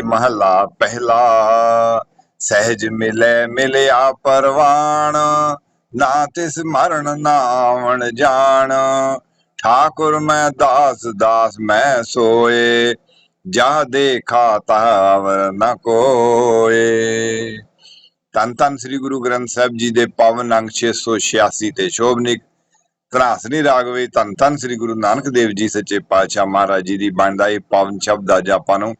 ਮਹਲਾ ਪਹਿਲਾ। ਸਹਿਜ ਮਿਲੇ ਮਿਲਿਆ ਪਰਵਾਣ, ਨਾ ਤਿਸ ਮਰਨ ਨਾਵਣ ਜਾਣ। ਠਾਕੁਰ ਮੈਂ ਦਾਸ ਦਾਸ ਮੈਂ ਸੋਏ ਜਾ ਦੇਖਾ ਤਾਵਰ ਨ ਕੋਏ। ਤਨ ਤਨ ਸ੍ਰੀ ਗੁਰੂ ਗ੍ਰੰਥ ਸਾਹਿਬ ਜੀ ਦੇ ਪਾਵਨ ਅੰਗ 686 ਤੇ ਸ਼ੋਭਨਿਕ ਤਰਾਸਨੀ ਰਾਗ ਵਿੱਚ ਧੰਨ ਧੰਨ ਸ੍ਰੀ ਗੁਰੂ ਨਾਨਕ ਦੇਵ ਜੀ ਸੱਚੇ ਪਾਤਸ਼ਾਹ ਮਹਾਰਾਜ ਜੀ ਦੀ ਬਾਣੀ ਦਾ ਇਹ ਪਾਵਨ ਸ਼ਬਦ ਅੱਜ ਆਪਾਂ ਨੂੰ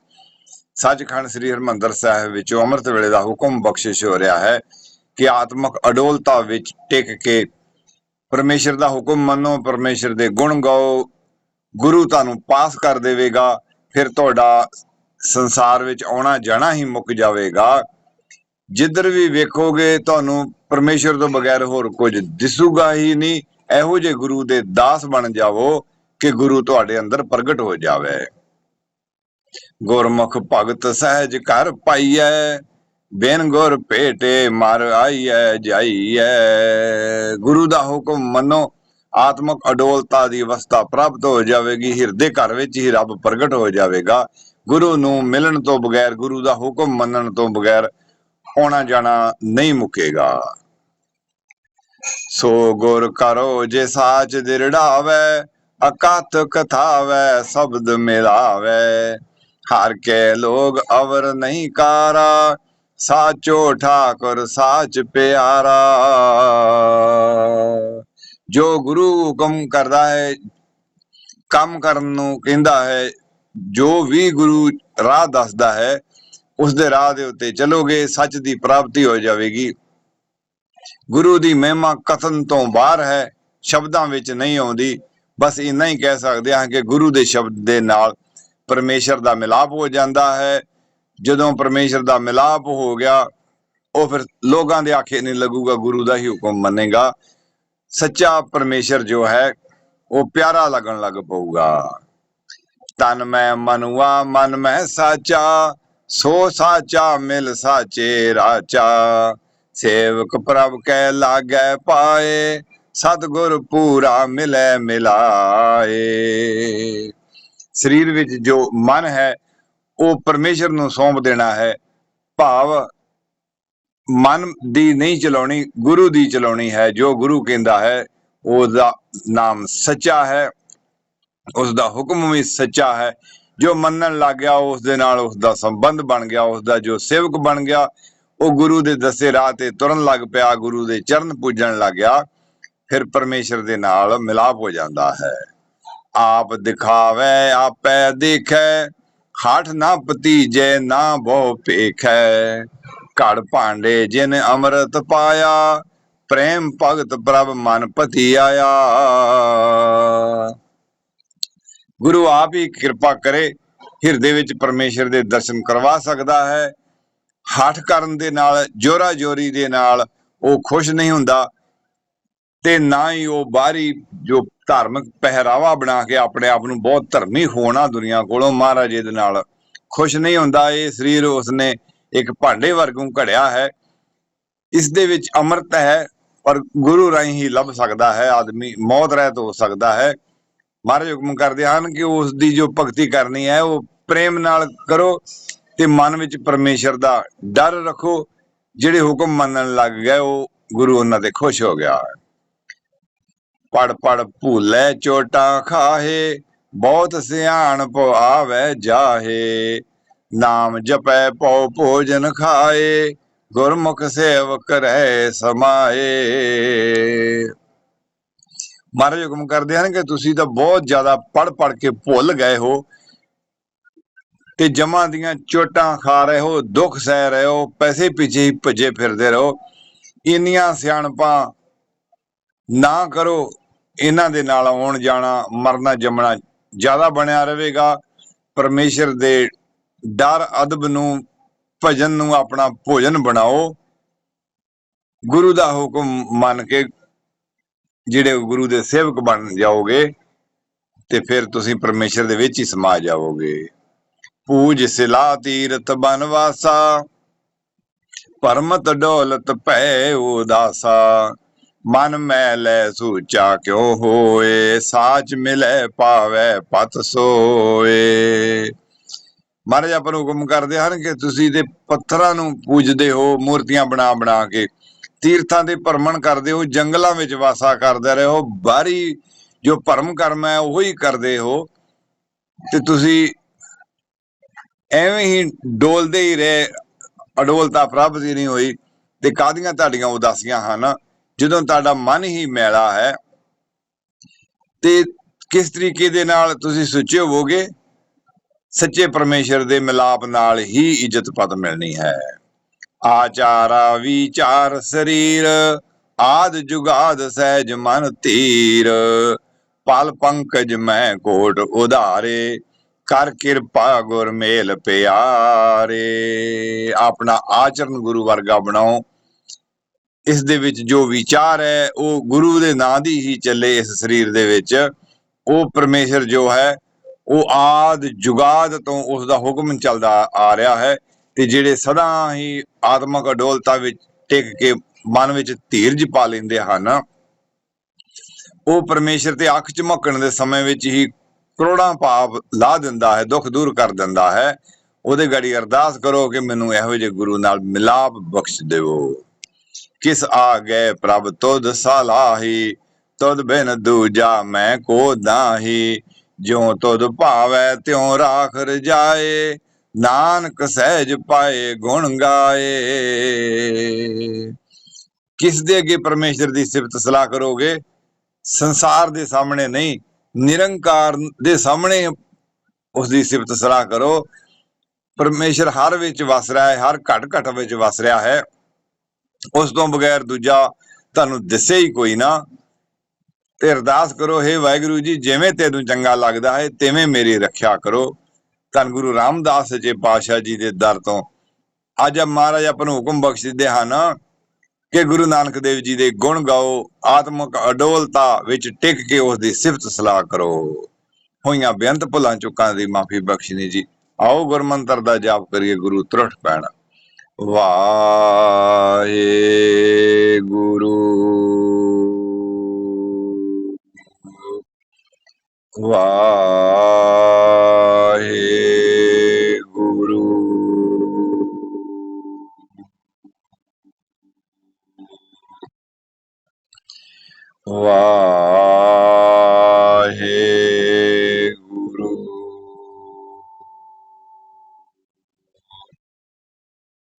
ਸੱਚਖੰਡ ਸ੍ਰੀ ਹਰਮੰਦਰ ਸਾਹਿਬ ਵਿੱਚੋਂ ਅੰਮ੍ਰਿਤ ਵੇਲੇ ਦਾ ਹੁਕਮ ਬਖਸ਼ਿਸ਼ ਹੋ ਰਿਹਾ ਹੈ ਕਿ ਆਤਮਕ ਅਡੋਲਤਾ ਵਿੱਚ ਟਿਕ ਕੇ ਪਰਮੇਸ਼ਰ ਦਾ ਹੁਕਮ ਮੰਨੋ, ਪਰਮੇਸ਼ਰ ਦੇ ਗੁਣ ਗਾਓ, ਗੁਰੂ ਤੁਹਾਨੂੰ ਪਾਸ ਕਰ ਦੇਵੇਗਾ, ਫਿਰ ਤੁਹਾਡਾ ਸੰਸਾਰ ਵਿੱਚ ਆਉਣਾ ਜਾਣਾ ਹੀ ਮੁੱਕ ਜਾਵੇਗਾ। ਜਿੱਧਰ ਵੀ ਵੇਖੋਗੇ ਤੁਹਾਨੂੰ ਪਰਮੇਸ਼ਰ ਤੋਂ ਬਗੈਰ ਹੋਰ ਕੁਝ ਦਿਸੂਗਾ ਹੀ ਨਹੀਂ। ਇਹੋ ਜਿਹੇ ਗੁਰੂ ਦੇ ਦਾਸ ਬਣ ਜਾਵੋ ਕਿ ਗੁਰੂ ਤੁਹਾਡੇ ਅੰਦਰ ਪ੍ਰਗਟ ਹੋ ਜਾਵੇ। ਗੁਰਮੁਖ ਭਗਤ ਸਹਿਜ ਘਰ ਪਾਈਐ, ਬਿਨ ਗੁਰ ਭੇਟੇ ਮਰ ਆਈਐ, ਜਾਈਐ। ਗੁਰੂ ਦਾ ਹੁਕਮ ਮੰਨੋ, ਆਤਮਕ ਅਡੋਲਤਾ ਦੀ ਅਵਸਥਾ ਪ੍ਰਾਪਤ ਹੋ ਜਾਵੇਗੀ, ਹਿਰਦੇ ਘਰ ਵਿੱਚ ਹੀ ਰੱਬ ਪ੍ਰਗਟ ਹੋ ਜਾਵੇਗਾ। ਗੁਰੂ ਨੂੰ ਮਿਲਣ ਤੋਂ ਬਗੈਰ, ਗੁਰੂ ਦਾ ਹੁਕਮ ਮੰਨਣ ਤੋਂ ਬਗੈਰ ਆਉਣਾ ਜਾਣਾ ਨਹੀਂ ਮੁਕੇਗਾ। ਸੋ ਗੁਰ ਕਰੋ ਜੇ ਸਾਚ ਦਿਰੜਾਵੇ ਅਕਥ ਕਥਾਵੇ, ਸ਼ਬਦ ਮਿਲਾਵੇ। ਹਰ ਕੇ ਲੋਗ ਅਵਰ ਨਹੀਂ ਕਾਰਾ। ਸਾਚੋ ਠਾਕੁਰ, ਸਾਚ ਪਿਆਰਾ। ਜੋ ਗੁਰੂ ਹੁਕਮ ਕਰਦਾ ਹੈ, ਕੰਮ ਕਰਨ ਨੂੰ ਕਹਿੰਦਾ ਹੈ, ਜੋ ਵੀ ਗੁਰੂ ਰਾਹ ਦੱਸਦਾ ਹੈ ਉਸ ਦੇ ਰਾਹ ਦੇ ਉੱਤੇ ਚਲੋਗੇ, ਸੱਚ ਦੀ ਪ੍ਰਾਪਤੀ ਹੋ ਜਾਵੇਗੀ। ਗੁਰੂ ਦੀ ਮਹਿਮਾ ਕਥਨ ਤੋਂ ਬਾਹਰ ਹੈ, ਸ਼ਬਦਾਂ ਵਿੱਚ ਨਹੀਂ ਆਉਂਦੀ। ਬਸ ਇੰਨਾ ਹੀ ਕਹਿ ਸਕਦੇ ਹਾਂ ਕਿ ਗੁਰੂ ਦੇ ਸ਼ਬਦ ਦੇ ਨਾਲ ਪਰਮੇਸ਼ਰ ਦਾ ਮਿਲਾਪ ਹੋ ਜਾਂਦਾ ਹੈ। ਜਦੋਂ ਪਰਮੇਸ਼ਰ ਦਾ ਮਿਲਾਪ ਹੋ ਗਿਆ, ਉਹ ਫਿਰ ਲੋਕਾਂ ਦੇ ਆਖੇ ਨਹੀਂ ਲੱਗੂਗਾ, ਗੁਰੂ ਦਾ ਹੀ ਹੁਕਮ ਮੰਨੇਗਾ। ਸੱਚਾ ਪਰਮੇਸ਼ਰ ਜੋ ਹੈ, ਉਹ ਪਿਆਰਾ ਲੱਗਣ ਲੱਗ ਪਊਗਾ। ਤਨ ਮੈਂ ਮਨੁਆ, ਮਨ ਮੈਂ ਸਾਚਾ, ਸੋ ਸਾਚਾ ਮਿਲ ਸਾਚੇ ਰਾਚਾ। ਸੇਵਕ ਪ੍ਰਭ ਕੈ ਲਾਗੈ ਪਾਏ, ਸਤਗੁਰ ਪੂਰਾ ਮਿਲੈ ਮਿਲਾਏ। ਸਰੀਰ ਵਿੱਚ ਜੋ ਮਨ ਹੈ, ਉਹ ਪਰਮੇਸ਼ਰ ਨੂੰ ਸੌਂਪ ਦੇਣਾ ਹੈ। ਭਾਵ ਮਨ ਦੀ ਨਹੀਂ ਚਲਾਉਣੀ, ਗੁਰੂ ਦੀ ਚਲਾਉਣੀ ਹੈ। ਜੋ ਗੁਰੂ ਕਹਿੰਦਾ ਹੈ, ਉਹਦਾ ਨਾਮ ਸੱਚਾ ਹੈ। ਉਸ ਦਾ ਹੁਕਮ ਵੀ ਸੱਚਾ ਹੈ। ਜੋ ਮੰਨਣ ਲੱਗ ਗਿਆ ਉਸ ਦੇ ਨਾਲ ਉਸ ਦਾ ਸੰਬੰਧ ਬਣ ਗਿਆ। ਉਸ ਦਾ ਜੋ ਸੇਵਕ ਬਣ ਗਿਆ, ਉਹ ਗੁਰੂ ਦੇ ਦੱਸੇ ਰਾਹ ਤੇ ਤੁਰਨ ਲੱਗ ਪਿਆ। ਗੁਰੂ ਦੇ ਚਰਨ ਪੂਜਣ ਲੱਗ ਗਿਆ। ਫਿਰ ਪਰਮੇਸ਼ਰ ਦੇ ਨਾਲ ਮਿਲਾਪ ਹੋ ਜਾਂਦਾ ਹੈ। ਆਪ ਦਿਖਾਵੇ, ਆਪੈ ਦੇਖੈ, ਹਾਠ ਨਾ ਭਤੀਜੇ ਨਾ ਬਹੁ ਪੇਖੈ ਘੜ ਭਾਂਡੇ ਜਿਨ ਅੰਮ੍ਰਿਤ ਪਾਇਆ, ਪ੍ਰੇਮ ਭਗਤ ਪ੍ਰਭ ਮਨ ਪਤੀ ਆਇਆ ਗੁਰੂ ਆਪ ਹੀ ਕਿਰਪਾ ਕਰੇ, ਹਿਰਦੇ ਵਿੱਚ ਪਰਮੇਸ਼ਰ ਦੇ ਦਰਸ਼ਨ ਕਰਵਾ ਸਕਦਾ ਹੈ। ਹੱਠ ਕਰਨ ਦੇ ਨਾਲ ਜੋਰਾ ਜੋਰੀ ਦੇ ਨਾਲ ਉਹ ਖੁਸ਼ ਨਹੀਂ ਹੁੰਦਾ। ਤੇ ਨਾ ਹੀ ਉਹ ਬਾਹਰੀ ਜੋ ਧਾਰਮਿਕ ਪਹਿਰਾਵਾ ਬਣਾ ਕੇ ਆਪਣੇ ਆਪ ਨੂੰ ਬਹੁਤ ਧਰਮੀ ਹੋਣਾ ਦੁਨੀਆ ਕੋਲੋਂ, ਮਹਾਰਾਜ ਦੇ ਨਾਲ ਖੁਸ਼ ਨਹੀਂ ਹੁੰਦਾ। ਇਹ ਸਰੀਰ ਉਸਨੇ ਇੱਕ ਭਾਂਡੇ ਵਰਗੂ ਘੜਿਆ ਹੈ। ਇਸ ਦੇ ਵਿੱਚ ਅੰਮ੍ਰਿਤ ਹੈ ਪਰ ਗੁਰੂ ਰਾਹੀਂ ਹੀ ਲੱਭ ਸਕਦਾ ਹੈ। ਆਦਮੀ ਮੌਤ ਰਹਿਤ ਹੋ ਸਕਦਾ ਹੈ। ਮਹਾਰਾਜ ਹੁਕਮ ਕਰਦੇ ਹਨ ਕਿ ਉਸ ਦੀ ਜੋ ਭਗਤੀ ਕਰਨੀ ਹੈ, ਉਹ ਪ੍ਰੇਮ ਨਾਲ ਕਰੋ ਤੇ ਮਨ ਵਿੱਚ ਪਰਮੇਸ਼ਰ ਦਾ ਡਰ ਰੱਖੋ। ਜਿਹੜੇ ਹੁਕਮ ਮੰਨਣ ਲੱਗ ਗਏ, ਉਹ ਗੁਰੂ ਉਹਨਾਂ ਤੇ ਖੁਸ਼ ਹੋ ਗਿਆ। ਪੜ ਪੜ ਭੂਲੇ ਚੋਟਾਂ ਖਾਹੇ, ਬਹੁਤ ਸਿਆਣਪ ਆਵੇ ਜਾਹੇ। ਨਾਮ ਜਪੈ ਪਉ ਭੋਜਨ ਖਾਏ ਗੁਰਮੁਖ ਸੇਵਕ ਰਹਿ ਸਮਾਏ ਮਹਾਰਾਜ ਹੁਕਮ ਕਰਦੇ ਹਨ ਕਿ ਤੁਸੀਂ ਤਾਂ ਬਹੁਤ ਜ਼ਿਆਦਾ ਪੜ ਪੜ ਕੇ ਭੁੱਲ ਗਏ ਹੋ ਤੇ ਜਮਾਂ ਦੀਆਂ ਚੋਟਾਂ ਖਾ ਰਹੇ ਹੋ, ਦੁੱਖ ਸਹਿ ਰਹੇ ਹੋ, ਪੈਸੇ ਪਿੱਛੇ ਹੀ ਭੱਜੇ ਫਿਰਦੇ ਰਹੋ। ਇੰਨੀਆਂ ਸਿਆਣਪਾਂ ਨਾ ਕਰੋ। ਇਹਨਾਂ ਦੇ ਨਾਲ ਆਉਣ ਜਾਣਾ, ਮਰਨਾ ਜੰਮਣਾ ਜ਼ਿਆਦਾ ਬਣਿਆ ਰਹੇਗਾ। ਪਰਮੇਸ਼ਰ ਦੇ ਡਰ, ਅਦਬ ਨੂੰ, ਭਜਨ ਨੂੰ ਆਪਣਾ ਭੋਜਨ ਬਣਾਓ। ਗੁਰੂ ਦਾ ਹੁਕਮ ਮੰਨ ਕੇ ਜਿਹੜੇ ਗੁਰੂ ਦੇ ਸੇਵਕ ਬਣ ਜਾਓਗੇ ਤੇ ਫਿਰ ਤੁਸੀਂ ਪਰਮੇਸ਼ਰ ਦੇ ਵਿੱਚ ਹੀ ਸਮਾ ਜਾਓਗੇ। ਪੂਜ ਸਿਲਾ ਤੀਰਤ ਬਨਵਾਸਾ, ਪਰਮਤ ਡੋਲਤ ਭੈ ਉਦਾਸਾ। ਮਨ ਮੈਲੇ ਸੂਚਾ ਕਿਉ ਹੋਏ? ਸਾਚ ਮਿਲੇ ਪਾਵੇ ਪਤ ਸੋਏ। ਮਹਾਰਾਜ, ਆਪਾਂ ਨੂੰ ਹੁਕਮ ਕਰਦੇ ਹਨ ਕਿ ਤੁਸੀਂ ਤੇ ਪੱਥਰਾਂ ਨੂੰ ਪੂਜਦੇ ਹੋ, ਮੂਰਤੀਆਂ ਬਣਾ ਬਣਾ ਕੇ, ਤੀਰਥਾਂ ਦੇ ਭਰਮਣ ਕਰਦੇ ਹੋ, ਜੰਗਲਾਂ ਵਿੱਚ ਵਾਸਾ ਕਰਦੇ ਰਹੇ ਹੋ ਬਾਹਰੀ ਜੋ ਭਰਮ ਕਰਮ ਹੈ, ਉਹੀ ਕਰਦੇ ਹੋ। ਤੇ ਤੁਸੀਂ ਐਵੇਂ ਹੀ ਡੋਲਦੇ ਹੀ ਰਹੇ, ਅਡੋਲਤਾ ਪ੍ਰਾਪਤ ਹੀ ਨਹੀਂ ਹੋਈ। ਤੇ ਕਾਦੀਆਂ ਤੁਹਾਡੀਆਂ ਉਦਾਸੀਆਂ ਹਨ? ਜਦੋਂ ਤੁਹਾਡਾ ਮਨ ਹੀ ਮੈਲਾ ਹੈ, ਤੇ ਕਿਸ ਤਰੀਕੇ ਦੇ ਨਾਲ ਤੁਸੀਂ ਸੁੱਚੇ ਹੋਵੋਗੇ? ਸੱਚੇ ਪਰਮੇਸ਼ਰ ਦੇ ਮਿਲਾਪ ਨਾਲ ਹੀ ਇੱਜ਼ਤ ਪਦ ਮਿਲਣੀ ਹੈ। ਆਚਾਰਾ ਵਿਚਾਰ ਸਰੀਰ, ਆਦ ਜੁਗਾਦ ਸਹਿਜ ਮਨ ਧੀਰ। ਪਲ ਪੰਕਜ ਮੈਂ ਕੋਟ ਉਧਾਰੇ, ਕਰ ਕਿਰਪਾ ਗੁਰ ਮੇਲ ਪਿਆਰੇ। ਆਪਣਾ ਆਚਰਨ ਗੁਰੂ ਵਰਗਾ ਬਣਾਓ। ਇਸ ਦੇ ਵਿੱਚ ਜੋ ਵਿਚਾਰ ਹੈ, ਉਹ ਗੁਰੂ ਦੇ ਨਾਂ ਦੀ ਹੀ ਚੱਲੇ ਇਸ ਸਰੀਰ ਦੇ ਵਿੱਚ। ਉਹ ਪਰਮੇਸ਼ਰ ਜੋ ਹੈ, ਉਹ ਆਦ ਜੁਗਾਦ ਤੋਂ ਉਸ ਦਾ ਹੁਕਮ ਚੱਲਦਾ ਆ ਰਿਹਾ ਹੈ ਤੇ ਜਿਹੜੇ ਸਦਾ ਹੀ ਆਤਮਕ ਅਡੋਲਤਾ ਵਿੱਚ ਟਿਕ ਕੇ ਮਨ ਵਿੱਚ ਧੀਰਜ ਪਾ ਲੈਂਦੇ ਹਨ, ਉਹ ਪਰਮੇਸ਼ਰ ਤੇ ਅੱਖ ਝਮਕਣ ਦੇ ਸਮੇਂ ਵਿੱਚ ਹੀ ਕਰੋੜਾਂ ਪਾਪ ਲਾ ਦਿੰਦਾ ਹੈ, ਦੁੱਖ ਦੂਰ ਕਰ ਦਿੰਦਾ ਹੈ। ਉਹਦੇ ਗੜੀ ਅਰਦਾਸ ਕਰੋ ਕਿ ਮੈਨੂੰ ਇਹੋ ਜਿਹੇ ਗੁਰੂ ਨਾਲ ਮਿਲਾਪ ਬਖਸ਼ ਦੇਵੋ। ਕਿਸ ਆ ਗਏ ਪ੍ਰਭ ਤੁਧ ਸਲਾਹੀ? ਤੁਧ ਬਿਨ ਦੂਜਾ ਮੈਂ ਕੋ ਦਾਹੀ? ਜਿਉ ਤੁਧ ਭਾਵੈ ਤਿਉ ਰਾਖ ਰਜਾਏ ਨਾਨਕ ਸਹਿਜ ਪਾਏ ਗੁਣ ਗਾਏ। ਕਿਸ ਦੇ ਅੱਗੇ ਪਰਮੇਸ਼ਰ ਦੀ ਸਿਫਤ ਸਲਾਹ ਕਰੋਗੇ? ਸੰਸਾਰ ਦੇ ਸਾਹਮਣੇ ਨਹੀਂ, ਨਿਰੰਕਾਰ ਦੇ ਸਾਹਮਣੇ ਉਸ ਦੀ ਸਿਫਤ ਸਲਾਹ ਕਰੋ। ਪਰਮੇਸ਼ਰ ਹਰ ਵਿੱਚ ਵਸ ਰਿਹਾ ਹੈ, ਹਰ ਘਟ ਘਟ ਵਿੱਚ ਵਸ ਰਿਹਾ ਹੈ। ਉਸ ਤੋਂ ਬਗੈਰ ਦੂਜਾ ਤੁਹਾਨੂੰ ਦਿਸੇ ਹੀ ਕੋਈ ਨਾ। ਤੇ ਅਰਦਾਸ ਕਰੋ हे ਵਾਹਿਗੁਰੂ ਜੀ, ਜਿਵੇਂ ਤੈਨੂੰ ਚੰਗਾ ਲੱਗਦਾ ਹੈ, ਤਿਵੇਂ ਮੇਰੀ ਰੱਖਿਆ ਕਰੋ। ਧੰਨ ਗੁਰੂ ਰਾਮਦਾਸ ਜੀ ਪਾਤਸ਼ਾਹ ਜੀ ਦੇ ਦਰ ਤੋਂ। ਅੱਜ ਮਹਾਰਾਜ ਆਪਾਂ ਨੂੰ ਹੁਕਮ ਬਖਸ਼ਦੇ ਹਨ ਕਿ ਗੁਰੂ ਨਾਨਕ ਦੇਵ ਜੀ ਦੇ ਗੁਣ ਗਾਓ, ਆਤਮਿਕ ਅਡੋਲਤਾ ਵਿੱਚ ਟਿਕ ਕੇ ਉਸ ਦੀ ਸਿਫਤ ਸਲਾਹ ਕਰੋ। ਹੋਈਆਂ ਬੇਅੰਤ ਭੁੱਲਾਂ ਚੁੱਕਾਂ ਦੀ ਮਾਫੀ ਬਖਸ਼ਣੀ ਜੀ। ਆਓ ਗੁਰਮੰਤਰ ਦਾ ਜਾਪ ਕਰੀਏ ਗੁਰੂ ਤਰਟ ਪੈਣਾ। ਵਾਹ ਵਾਹਿਗੁਰੂ ਵਾਹਿਗੁਰੂ